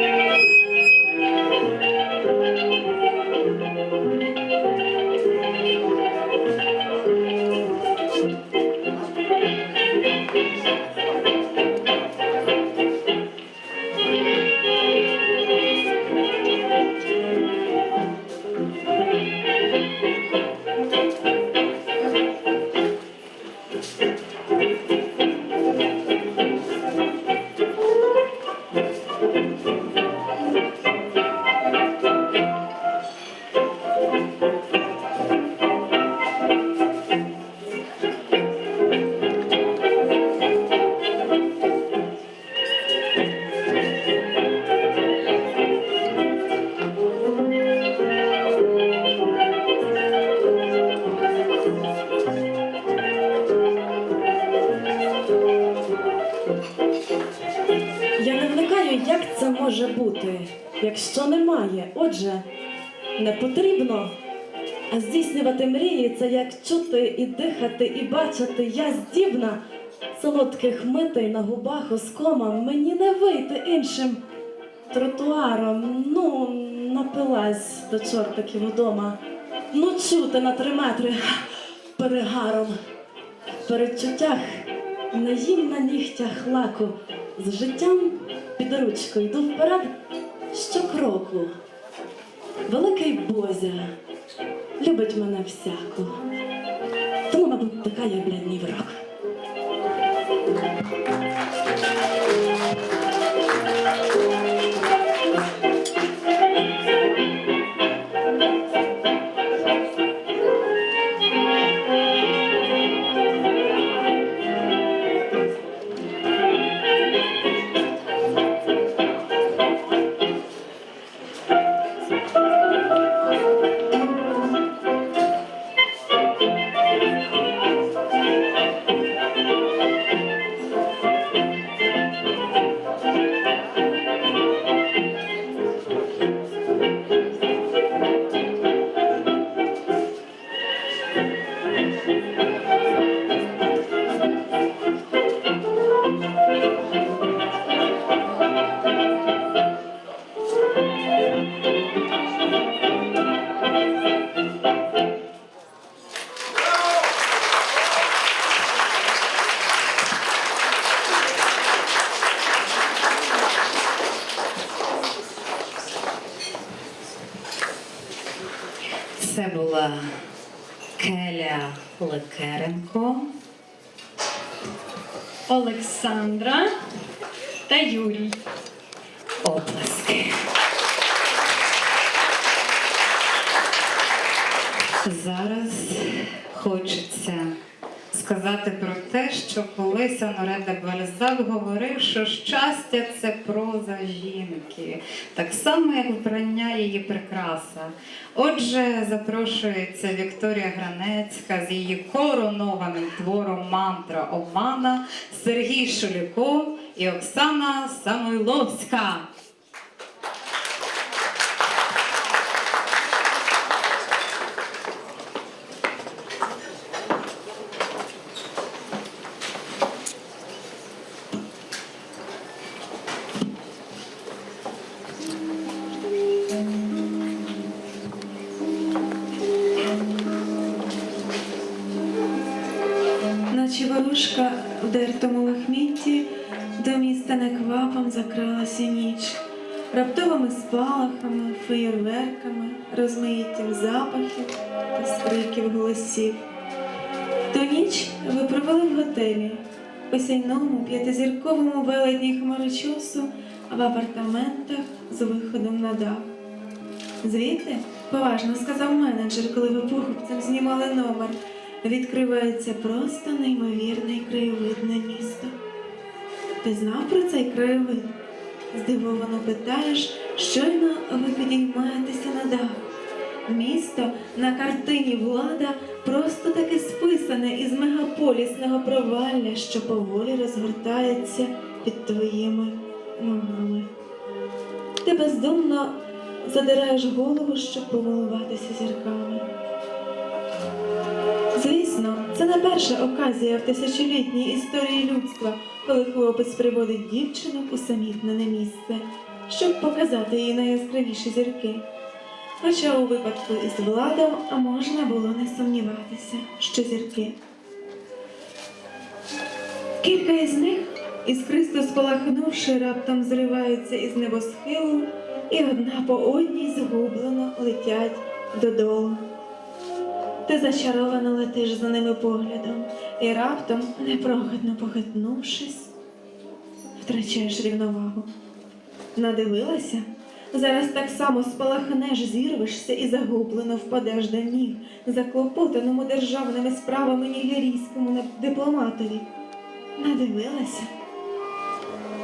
Я потрібно. А здійснювати мрії це як чути і дихати, і бачити. Я здібна солодких митей на губах оскомом. Мені не вийти іншим тротуаром. Ну, напилась до чортиків удома. Ну, чути на три метри перегаром. В передчуттях не їм на нігтях лаку. З життям під ручку йду вперед щокроку. Великий Бозя любить мене всяку. Тому, мабуть, така я блядний враг. Це була Келя Лекеренко. Олександра та Юрій. Оплески. Зараз хочеться сказати про те, що колись Оноре де Бальзак говорив, що щастя це проза жінки, так само, як вбрання її прикраса. Отже, запрошується Вікторія Гранецька з її коронованим твором мантра Омана, Сергій Шуліков і Оксана Самойловська. Міста неквапом закралася ніч, раптовими спалахами, феєрверками, розмаїттям запахів та скриків голосів. Ту ніч ви провели в готелі, осінному п'ятизірковому велетні хмарочосу в апартаментах з виходом на дах. Звідти, поважно сказав менеджер, коли ви похопцем знімали номер, відкривається просто неймовірний краєвид на місто. Ти знав про цей краєвид? Здивовано питаєш, щойно ви підіймаєтеся на дах. Місто на картині влада просто таки списане із мегаполісного провалля, що поволі розгортається під твоїми ногами. Ти бездумно задираєш голову, щоб помилуватися зірками. Звісно, це не перша оказія в тисячолітній історії людства, коли хлопець приводить дівчину в усамітнене місце. щоб показати їй найяскравіші зірки. Хоча у випадку із владом можна було не сумніватися, що зірки. Кілька із них, іскристо спалахнувши, раптом зриваються із небосхилу, і одна по одній згублено летять додолу. Ти зачаровано летиш за ними поглядом, і раптом, непрогадно похитнувшись, втрачаєш рівновагу. Надивилася? Зараз так само спалахнеш, зірвешся і загублено впадеш до ніг, заклопотаному державними справами нігерійському дипломатові. Надивилася?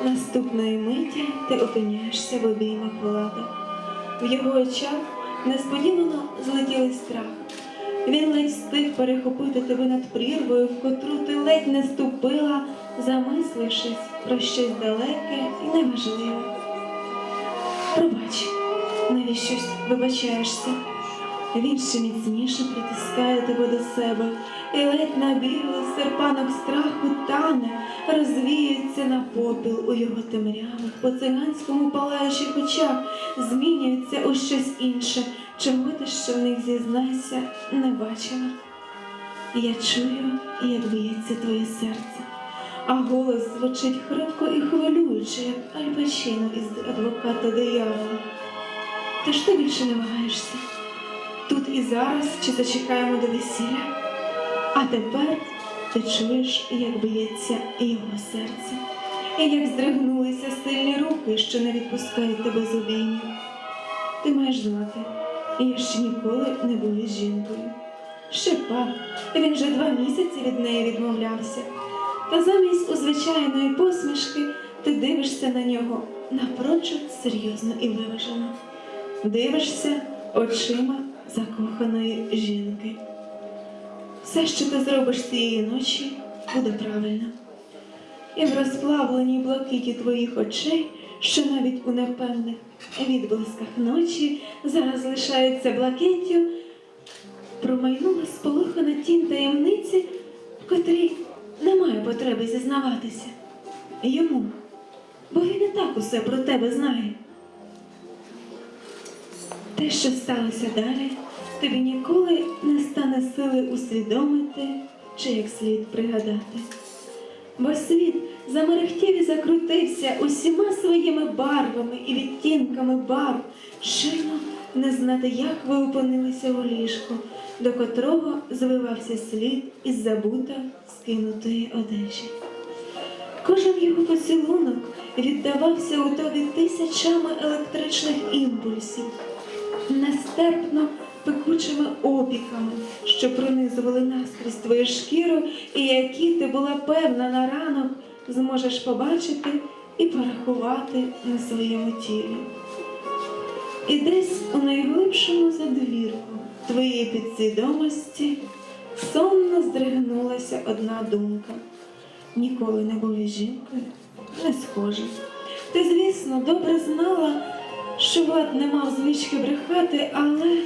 Наступної миті ти опиняєшся в обіймах влади. В його очах несподівано злетіли страх. Він ледь встиг перехопити тебе над прірвою, в котру ти ледь не ступила, замислившись про щось далеке і неважливе. Пробач, навіщось вибачаєшся. Він ще міцніше притискає тебе до себе, і ледь набіглий серпанок страху тане, розвіюється на попіл у його темрявих, по циганському палаючих очах, змінюється у щось інше, чого ти ще в них зізнайся, не бачила. Я чую, як б'ється твоє серце, а голос звучить хрипко і хвилююче, як Альпачино із адвоката диявола. Та ж ти більше не вагаєшся. Тут і зараз чи зачекаємо до весілля? А тепер ти чуєш, як б'ється його серце, і як здригнулися сильні руки, що не відпускають тебе з обіймів. Ти маєш знати, я ще ніколи не із жінкою. Пак, він вже два місяці від неї відмовлявся. Та замість у звичайної посмішки ти дивишся на нього напрочуд серйозно і виважено. Дивишся очима закоханої жінки. Все, що ти зробиш цієї ночі, буде правильно. І в розплавленій блакиті твоїх очей, що навіть у непевних відблисках ночі зараз лишаються блакиттю, промайнула сполохана тінь таємниці, в котрій немає потреби зізнаватися. Йому, бо він і так усе про тебе знає. Те, що сталося далі, тобі ніколи не стане сили усвідомити чи як слід пригадати. Бо світ замерехтів і закрутився усіма своїми барвами і відтінками барв, шино не знати, як ви опинилися у ліжку, до котрого звивався слід із забута скинутої одежі. Кожен його поцілунок віддавався у тобі тисячами електричних імпульсів, нестерпно пекучими опіками, що пронизували наскрізь твою шкіру, і які ти була певна на ранок зможеш побачити і порахувати на своєму тілі. І десь у найглибшому задвірку твоєї підсвідомості сонно здригнулася одна думка. Ніколи не із жінкою, не схожа. Ти, звісно, добре знала, Влад не мав звички брехати, але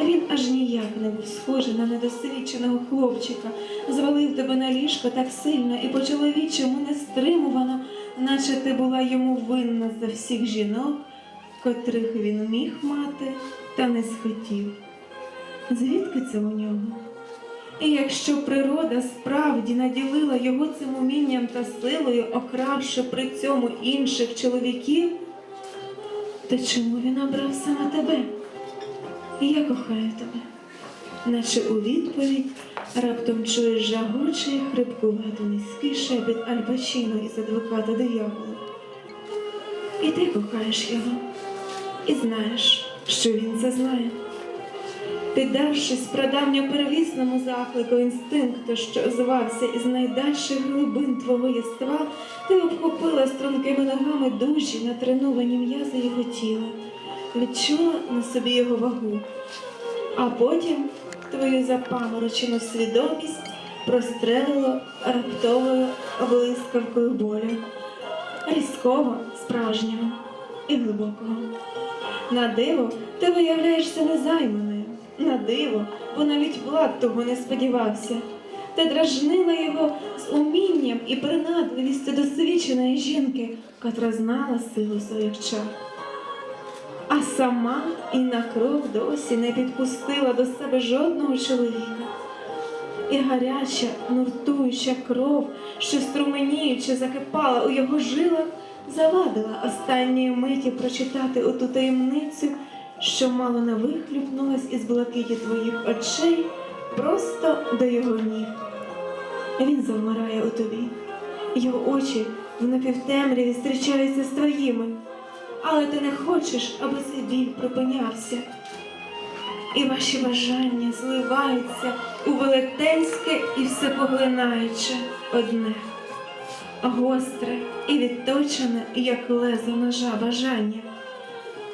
він аж ніяк не був схожий на недосвідченого хлопчика, звалив тебе на ліжко так сильно і по-чоловічому не стримувано, наче ти була йому винна за всіх жінок, котрих він міг мати та не схотів. Звідки це у нього? І якщо природа справді наділила його цим умінням та силою, окравши при цьому інших чоловіків, то чому він обрав саме тебе? Я кохаю тебе, наче у відповідь раптом чуєш жагучий, хрипкувато низький шепіт Альбачино із адвоката диявола. І ти кохаєш його, і знаєш, що він це знає. Піддавшись прадавньо первісному заклику інстинкту, що звався із найдальших глибин твого єства, ти обхопила стрункими ногами дужі натреновані м'язи його тіла, відчула на собі його вагу, а потім твою запаморочену свідомість прострелило раптовою блискавкою болю, різкого, справжнього і глибокого. На диво ти виявляєшся незайманою. На диво, бо навіть Влад того не сподівався. Ти дражнила його з умінням і принадливістю досвідченої жінки, котра знала силу своїх чар. А сама і на крок досі не підпустила до себе жодного чоловіка. І гаряча, нуртуюча кров, що струменіючи закипала у його жилах, завадила останньої миті прочитати оту таємницю, що мало не вихлюпнулась із блакиті твоїх очей просто до його ніг. Він завмирає у тобі. Його очі в напівтемряві зустрічаються з твоїми, але ти не хочеш, аби цей біль припинявся. І ваші бажання зливаються у велетенське і всепоглинаюче одне, гостре і відточене, як лезо ножа бажання.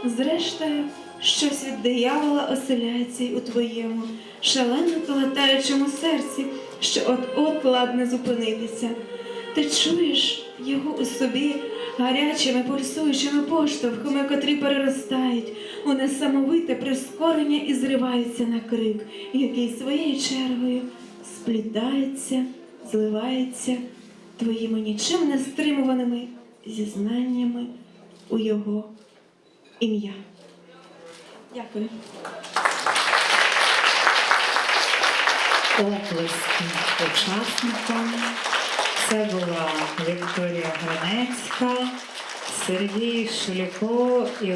Зрештою, щось від диявола оселяється й у твоєму шалено колотаючому серці, що от-от ладне зупинитися. Ти чуєш його у собі гарячими пульсуючими поштовхами, котрі переростають у несамовите прискорення і зриваються на крик, який своєю чергою сплітається, зливається твоїми нічим не стримуваними зізнаннями у його ім'я. Дякую. Оплески учасникам. Це була Вікторія Гранецька, Сергій Шуліко і